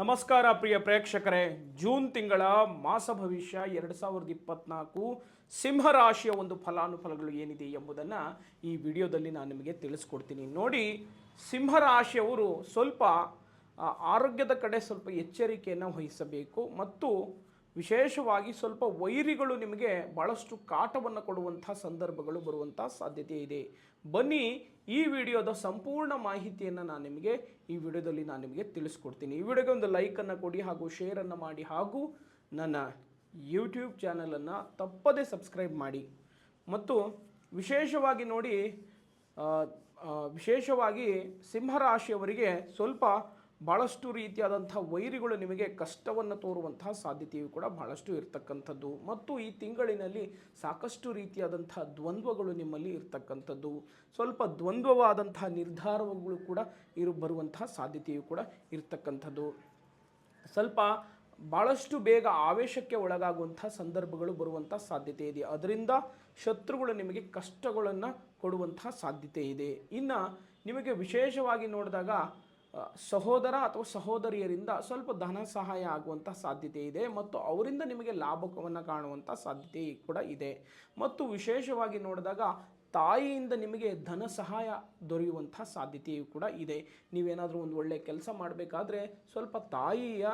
ನಮಸ್ಕಾರ ಪ್ರಿಯ ಪ್ರೇಕ್ಷಕರೇ. ಜೂನ್ ತಿಂಗಳ ಮಾಸ ಭವಿಷ್ಯ ಎರಡು ಸಾವಿರದ ಇಪ್ಪತ್ನಾಲ್ಕು ಸಿಂಹರಾಶಿಯ ಒಂದು ಫಲಾನುಫಲಗಳು ಏನಿದೆ ಎಂಬುದನ್ನು ಈ ವಿಡಿಯೋದಲ್ಲಿ ನಾನು ನಿಮಗೆ ತಿಳಿಸ್ಕೊಡ್ತೀನಿ. ನೋಡಿ ಸಿಂಹರಾಶಿಯವರು ಸ್ವಲ್ಪ ಆರೋಗ್ಯದ ಕಡೆ ಸ್ವಲ್ಪ ಎಚ್ಚರಿಕೆಯನ್ನು ವಹಿಸಬೇಕು ಮತ್ತು ವಿಶೇಷವಾಗಿ ಸ್ವಲ್ಪ ವೈರಿಗಳು ನಿಮಗೆ ಭಾಳಷ್ಟು ಕಾಟವನ್ನು ಕೊಡುವಂಥ ಸಂದರ್ಭಗಳು ಬರುವಂಥ ಸಾಧ್ಯತೆ ಇದೆ. ಬನ್ನಿ ಈ ವಿಡಿಯೋದ ಸಂಪೂರ್ಣ ಮಾಹಿತಿಯನ್ನು ನಾನು ನಿಮಗೆ ಈ ವಿಡಿಯೋದಲ್ಲಿ ನಾನು ನಿಮಗೆ ತಿಳಿಸ್ಕೊಡ್ತೀನಿ. ಈ ವಿಡಿಯೋಗೆ ಒಂದು ಲೈಕನ್ನು ಕೊಡಿ ಹಾಗೂ ಶೇರನ್ನು ಮಾಡಿ ಹಾಗೂ ನನ್ನ ಯೂಟ್ಯೂಬ್ ಚಾನಲನ್ನು ತಪ್ಪದೇ ಸಬ್ಸ್ಕ್ರೈಬ್ ಮಾಡಿ. ಮತ್ತು ವಿಶೇಷವಾಗಿ ನೋಡಿ ವಿಶೇಷವಾಗಿ ಸಿಂಹರಾಶಿಯವರಿಗೆ ಸ್ವಲ್ಪ ಭಾಳಷ್ಟು ರೀತಿಯಾದಂಥ ವೈರಿಗಳು ನಿಮಗೆ ಕಷ್ಟವನ್ನು ತೋರುವಂತಹ ಸಾಧ್ಯತೆಯು ಕೂಡ ಬಹಳಷ್ಟು ಇರತಕ್ಕಂಥದ್ದು. ಮತ್ತು ಈ ತಿಂಗಳಿನಲ್ಲಿ ಸಾಕಷ್ಟು ರೀತಿಯಾದಂಥ ದ್ವಂದ್ವಗಳು ನಿಮ್ಮಲ್ಲಿ ಇರತಕ್ಕಂಥದ್ದು. ಸ್ವಲ್ಪ ದ್ವಂದ್ವವಾದಂತಹ ನಿರ್ಧಾರಗಳು ಕೂಡ ಇರು ಬರುವಂತಹ ಸಾಧ್ಯತೆಯು ಕೂಡ ಇರತಕ್ಕಂಥದ್ದು. ಸ್ವಲ್ಪ ಭಾಳಷ್ಟು ಬೇಗ ಆವೇಶಕ್ಕೆ ಒಳಗಾಗುವಂಥ ಸಂದರ್ಭಗಳು ಬರುವಂಥ ಸಾಧ್ಯತೆ ಇದೆ. ಅದರಿಂದ ಶತ್ರುಗಳು ನಿಮಗೆ ಕಷ್ಟಗಳನ್ನು ಕೊಡುವಂಥ ಸಾಧ್ಯತೆ ಇದೆ. ಇನ್ನು ನಿಮಗೆ ವಿಶೇಷವಾಗಿ ನೋಡಿದಾಗ ಸಹೋದರ ಅಥವಾ ಸಹೋದರಿಯರಿಂದ ಸ್ವಲ್ಪ ಧನ ಸಹಾಯ ಆಗುವಂಥ ಸಾಧ್ಯತೆ ಇದೆ ಮತ್ತು ಅವರಿಂದ ನಿಮಗೆ ಲಾಭವನ್ನು ಕಾಣುವಂಥ ಸಾಧ್ಯತೆ ಕೂಡ ಇದೆ. ಮತ್ತು ವಿಶೇಷವಾಗಿ ನೋಡಿದಾಗ ತಾಯಿಯಿಂದ ನಿಮಗೆ ಧನ ಸಹಾಯ ದೊರೆಯುವಂಥ ಸಾಧ್ಯತೆಯೂ ಕೂಡ ಇದೆ. ನೀವೇನಾದರೂ ಒಂದು ಒಳ್ಳೆಯ ಕೆಲಸ ಮಾಡಬೇಕಾದ್ರೆ ಸ್ವಲ್ಪ ತಾಯಿಯ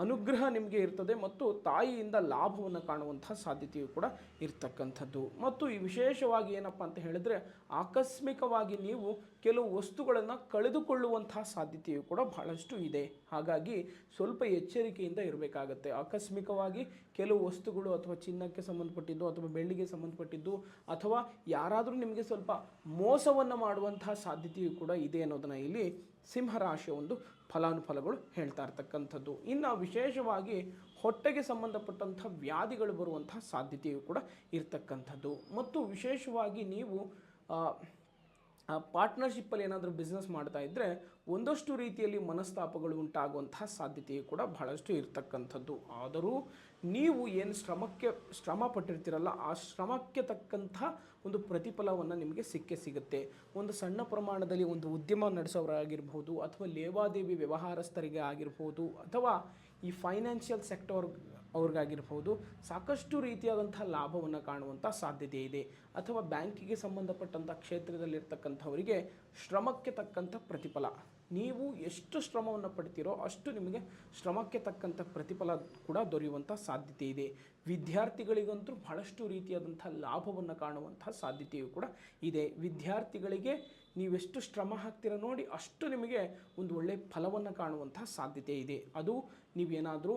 ಅನುಗ್ರಹ ನಿಮಗೆ ಇರ್ತದೆ ಮತ್ತು ತಾಯಿಯಿಂದ ಲಾಭವನ್ನು ಕಾಣುವಂತಹ ಸಾಧ್ಯತೆಯು ಕೂಡ ಇರ್ತಕ್ಕಂಥದ್ದು. ಮತ್ತು ಈ ವಿಶೇಷವಾಗಿ ಏನಪ್ಪ ಅಂತ ಹೇಳಿದ್ರೆ ಆಕಸ್ಮಿಕವಾಗಿ ನೀವು ಕೆಲವು ವಸ್ತುಗಳನ್ನು ಕಳೆದುಕೊಳ್ಳುವಂತಹ ಸಾಧ್ಯತೆಯು ಕೂಡ ಬಹಳಷ್ಟು ಇದೆ. ಹಾಗಾಗಿ ಸ್ವಲ್ಪ ಎಚ್ಚರಿಕೆಯಿಂದ ಇರಬೇಕಾಗತ್ತೆ. ಆಕಸ್ಮಿಕವಾಗಿ ಕೆಲವು ವಸ್ತುಗಳು ಅಥವಾ ಚಿನ್ನಕ್ಕೆ ಸಂಬಂಧಪಟ್ಟಿದ್ದು ಅಥವಾ ಬೆಳ್ಳಿಗೆ ಸಂಬಂಧಪಟ್ಟಿದ್ದು ಅಥವಾ ಯಾರಾದರೂ ನಿಮಗೆ ಸ್ವಲ್ಪ ಮೋಸವನ್ನು ಮಾಡುವಂತಹ ಸಾಧ್ಯತೆಯು ಕೂಡ ಇದೆ ಅನ್ನೋದನ್ನು ಇಲ್ಲಿ ಸಿಂಹರಾಶಿಯ ಒಂದು ಫಲಾನುಫಲಗಳು ಹೇಳ್ತಾ ಇರ್ತಕ್ಕಂಥದ್ದು. ಇನ್ನು ವಿಶೇಷವಾಗಿ ಹೊಟ್ಟೆಗೆ ಸಂಬಂಧಪಟ್ಟಂಥ ವ್ಯಾಧಿಗಳು ಬರುವಂತಹ ಸಾಧ್ಯತೆಯು ಕೂಡ ಇರ್ತಕ್ಕಂಥದ್ದು. ಮತ್ತು ವಿಶೇಷವಾಗಿ ನೀವು ಪಾರ್ಟ್ನರ್ಶಿಪ್ಪಲ್ಲಿ ಏನಾದರೂ ಬಿಸ್ನೆಸ್ ಮಾಡ್ತಾ ಇದ್ದರೆ ಒಂದಷ್ಟು ರೀತಿಯಲ್ಲಿ ಮನಸ್ತಾಪಗಳು ಉಂಟಾಗುವಂತಹ ಸಾಧ್ಯತೆಯು ಕೂಡ ಬಹಳಷ್ಟು ಇರತಕ್ಕಂಥದ್ದು. ಆದರೂ ನೀವು ಏನು ಶ್ರಮಕ್ಕೆ ಶ್ರಮ ಪಟ್ಟಿರ್ತೀರಲ್ಲ, ಆ ಶ್ರಮಕ್ಕೆ ತಕ್ಕಂಥ ಒಂದು ಪ್ರತಿಫಲವನ್ನು ನಿಮಗೆ ಸಿಕ್ಕೇ ಸಿಗುತ್ತೆ. ಒಂದು ಸಣ್ಣ ಪ್ರಮಾಣದಲ್ಲಿ ಒಂದು ಉದ್ಯಮ ನಡೆಸೋರಾಗಿರ್ಬೋದು ಅಥವಾ ಲೇವಾದೇವಿ ವ್ಯವಹಾರಸ್ಥರಿಗೆ ಆಗಿರ್ಬೋದು ಅಥವಾ ಈ ಫೈನಾನ್ಷಿಯಲ್ ಸೆಕ್ಟರ್ ಅವ್ರಿಗಾಗಿರ್ಬೋದು ಸಾಕಷ್ಟು ರೀತಿಯಾದಂಥ ಲಾಭವನ್ನು ಕಾಣುವಂಥ ಸಾಧ್ಯತೆ ಇದೆ. ಅಥವಾ ಬ್ಯಾಂಕಿಗೆ ಸಂಬಂಧಪಟ್ಟಂಥ ಕ್ಷೇತ್ರದಲ್ಲಿರ್ತಕ್ಕಂಥವರಿಗೆ ಶ್ರಮಕ್ಕೆ ತಕ್ಕಂಥ ಪ್ರತಿಫಲ. ನೀವು ಎಷ್ಟು ಶ್ರಮವನ್ನು ಪಡ್ತೀರೋ ಅಷ್ಟು ನಿಮಗೆ ಶ್ರಮಕ್ಕೆ ತಕ್ಕಂಥ ಪ್ರತಿಫಲ ಕೂಡ ದೊರೆಯುವಂಥ ಸಾಧ್ಯತೆ ಇದೆ. ವಿದ್ಯಾರ್ಥಿಗಳಿಗಂತೂ ಬಹಳಷ್ಟು ರೀತಿಯಾದಂಥ ಲಾಭವನ್ನು ಕಾಣುವಂಥ ಸಾಧ್ಯತೆಯು ಕೂಡ ಇದೆ. ವಿದ್ಯಾರ್ಥಿಗಳಿಗೆ ನೀವೆಷ್ಟು ಶ್ರಮ ಹಾಕ್ತೀರ ನೋಡಿ ಅಷ್ಟು ನಿಮಗೆ ಒಂದು ಒಳ್ಳೆಯ ಫಲವನ್ನು ಕಾಣುವಂಥ ಸಾಧ್ಯತೆ ಇದೆ. ಅದು ನೀವೇನಾದರೂ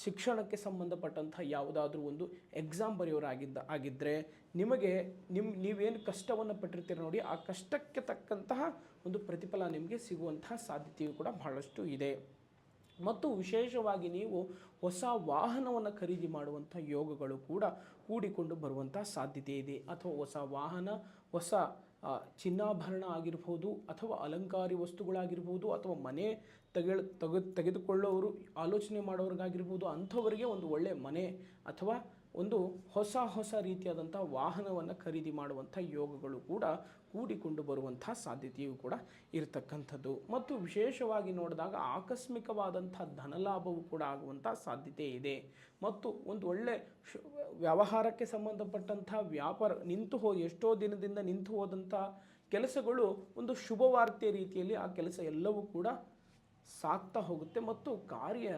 ಶಿಕ್ಷಣಕ್ಕೆ ಸಂಬಂಧಪಟ್ಟಂಥ ಯಾವುದಾದ್ರೂ ಒಂದು ಎಕ್ಸಾಮ್ ಬರೆಯೋರಾಗಿದ್ದ ಆಗಿದ್ದರೆ ನಿಮಗೆ ನಿಮ್ಮ ನೀವೇನು ಕಷ್ಟವನ್ನು ಪಟ್ಟಿರ್ತೀರ ನೋಡಿ, ಆ ಕಷ್ಟಕ್ಕೆ ತಕ್ಕಂತಹ ಒಂದು ಪ್ರತಿಫಲ ನಿಮಗೆ ಸಿಗುವಂತಹ ಸಾಧ್ಯತೆಯು ಕೂಡ ಬಹಳಷ್ಟು ಇದೆ. ಮತ್ತು ವಿಶೇಷವಾಗಿ ನೀವು ಹೊಸ ವಾಹನವನ್ನು ಖರೀದಿ ಮಾಡುವಂಥ ಯೋಗಗಳು ಕೂಡ ಕೂಡಿಕೊಂಡು ಬರುವಂಥ ಸಾಧ್ಯತೆ ಇದೆ. ಅಥವಾ ಹೊಸ ವಾಹನ, ಹೊಸ ಚಿನ್ನಾಭರಣ ಆಗಿರ್ಬೋದು ಅಥವಾ ಅಲಂಕಾರಿ ವಸ್ತುಗಳಾಗಿರ್ಬೋದು ಅಥವಾ ಮನೆ ತೆಗೆಳ್ ತೆಗೆ ತೆಗೆದುಕೊಳ್ಳೋರು, ಆಲೋಚನೆ ಮಾಡೋರಿಗಾಗಿರ್ಬೋದು ಅಂಥವರಿಗೆ ಒಂದು ಒಳ್ಳೆಯ ಮನೆ ಅಥವಾ ಒಂದು ಹೊಸ ಹೊಸ ರೀತಿಯಾದಂಥ ವಾಹನವನ್ನು ಖರೀದಿ ಮಾಡುವಂಥ ಯೋಗಗಳು ಕೂಡ ಕೂಡಿಕೊಂಡು ಬರುವಂಥ ಸಾಧ್ಯತೆಯು ಕೂಡ ಇರತಕ್ಕಂಥದ್ದು. ಮತ್ತು ವಿಶೇಷವಾಗಿ ನೋಡಿದಾಗ ಆಕಸ್ಮಿಕವಾದಂಥ ಧನಲಾಭವೂ ಕೂಡ ಆಗುವಂಥ ಸಾಧ್ಯತೆ ಇದೆ. ಮತ್ತು ಒಂದು ಒಳ್ಳೆ ವ್ಯವಹಾರಕ್ಕೆ ಸಂಬಂಧಪಟ್ಟಂಥ ವ್ಯಾಪಾರ, ನಿಂತು ಹೋ, ಎಷ್ಟೋ ದಿನದಿಂದ ನಿಂತು ಹೋದಂಥ ಕೆಲಸಗಳು ಒಂದು ಶುಭವಾರ್ತೆ ರೀತಿಯಲ್ಲಿ ಆ ಕೆಲಸ ಎಲ್ಲವೂ ಕೂಡ ಸಾಗ್ತಾ ಹೋಗುತ್ತೆ. ಮತ್ತು ಕಾರ್ಯ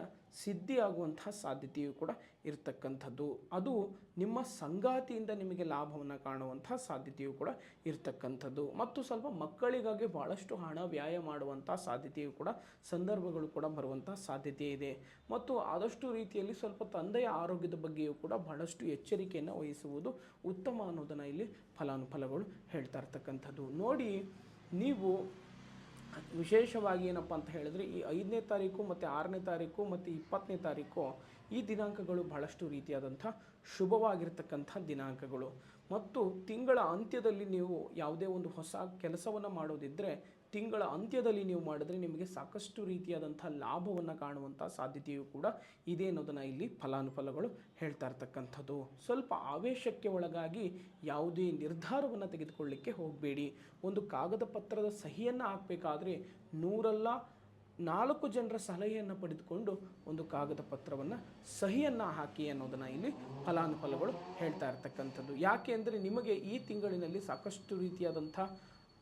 ಸಿದ್ಧಿಯಾಗುವಂತಹ ಸಾಧ್ಯತೆಯು ಕೂಡ ಇರತಕ್ಕಂಥದ್ದು. ಅದು ನಿಮ್ಮ ಸಂಗಾತಿಯಿಂದ ನಿಮಗೆ ಲಾಭವನ್ನು ಕಾಣುವಂಥ ಸಾಧ್ಯತೆಯು ಕೂಡ ಇರತಕ್ಕಂಥದ್ದು. ಮತ್ತು ಸ್ವಲ್ಪ ಮಕ್ಕಳಿಗಾಗಿ ಭಾಳಷ್ಟು ಹಣ ವ್ಯಾಯ ಮಾಡುವಂಥ ಸಾಧ್ಯತೆಯು ಕೂಡ ಸಂದರ್ಭಗಳು ಕೂಡ ಬರುವಂಥ ಸಾಧ್ಯತೆ ಇದೆ. ಮತ್ತು ಆದಷ್ಟು ರೀತಿಯಲ್ಲಿ ಸ್ವಲ್ಪ ತಂದೆಯ ಆರೋಗ್ಯದ ಬಗ್ಗೆಯೂ ಕೂಡ ಬಹಳಷ್ಟು ಎಚ್ಚರಿಕೆಯನ್ನು ವಹಿಸುವುದು ಉತ್ತಮ ಅನ್ನೋದನ್ನು ಇಲ್ಲಿ ಫಲಾನುಫಲಗಳು ಹೇಳ್ತಾ ಇರ್ತಕ್ಕಂಥದ್ದು. ನೋಡಿ, ನೀವು ವಿಶೇಷವಾಗಿ ಏನಪ್ಪ ಅಂತ ಹೇಳಿದ್ರೆ ಈ ಐದನೇ ತಾರೀಕು ಮತ್ತು ಆರನೇ ತಾರೀಕು ಮತ್ತು ಇಪ್ಪತ್ತನೇ ತಾರೀಕು ಈ ದಿನಾಂಕಗಳು ಬಹಳಷ್ಟು ರೀತಿಯಾದಂಥ ಶುಭವಾಗಿರ್ತಕ್ಕಂಥ ದಿನಾಂಕಗಳು. ಮತ್ತು ತಿಂಗಳ ಅಂತ್ಯದಲ್ಲಿ ನೀವು ಯಾವುದೇ ಒಂದು ಹೊಸ ಕೆಲಸವನ್ನು ಮಾಡೋದಿದ್ದರೆ ತಿಂಗಳ ಅಂತ್ಯದಲ್ಲಿ ನೀವು ಮಾಡಿದ್ರೆ ನಿಮಗೆ ಸಾಕಷ್ಟು ರೀತಿಯಾದಂಥ ಲಾಭವನ್ನು ಕಾಣುವಂಥ ಸಾಧ್ಯತೆಯು ಕೂಡ ಇದೆ ಅನ್ನೋದನ್ನು ಇಲ್ಲಿ ಫಲಾನುಫಲಗಳು ಹೇಳ್ತಾ ಇರ್ತಕ್ಕಂಥದ್ದು. ಸ್ವಲ್ಪ ಆವೇಶಕ್ಕೆ ಒಳಗಾಗಿ ಯಾವುದೇ ನಿರ್ಧಾರವನ್ನು ತೆಗೆದುಕೊಳ್ಳಿಕ್ಕೆ ಹೋಗಬೇಡಿ. ಒಂದು ಕಾಗದ ಪತ್ರದ ಸಹಿಯನ್ನು ಹಾಕಬೇಕಾದ್ರೆ ನೂರಲ್ಲ ನಾಲ್ಕು ಜನರ ಸಲಹೆಯನ್ನು ಪಡೆದುಕೊಂಡು ಒಂದು ಕಾಗದ ಪತ್ರವನ್ನು ಸಹಿಯನ್ನು ಹಾಕಿ ಅನ್ನೋದನ್ನು ಇಲ್ಲಿ ಫಲಾನುಫಲಗಳು ಹೇಳ್ತಾ ಇರ್ತಕ್ಕಂಥದ್ದು. ಯಾಕೆ ಅಂದರೆ ನಿಮಗೆ ಈ ತಿಂಗಳಿನಲ್ಲಿ ಸಾಕಷ್ಟು ರೀತಿಯಾದಂಥ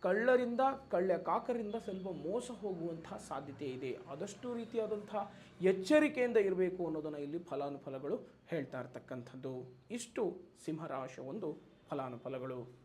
ಕಳ್ಳರಿಂದ, ಕಳ್ಳ ಕಾಕರಿಂದ ಸ್ವಲ್ಪ ಮೋಸ ಹೋಗುವಂತಹ ಸಾಧ್ಯತೆ ಇದೆ. ಆದಷ್ಟು ರೀತಿಯಾದಂಥ ಎಚ್ಚರಿಕೆಯಿಂದ ಇರಬೇಕು ಅನ್ನೋದನ್ನು ಇಲ್ಲಿ ಫಲಾನುಫಲಗಳು ಹೇಳ್ತಾ ಇರ್ತಕ್ಕಂಥದ್ದು. ಇಷ್ಟು ಸಿಂಹರಾಶ ಒಂದು ಫಲಾನುಫಲಗಳು.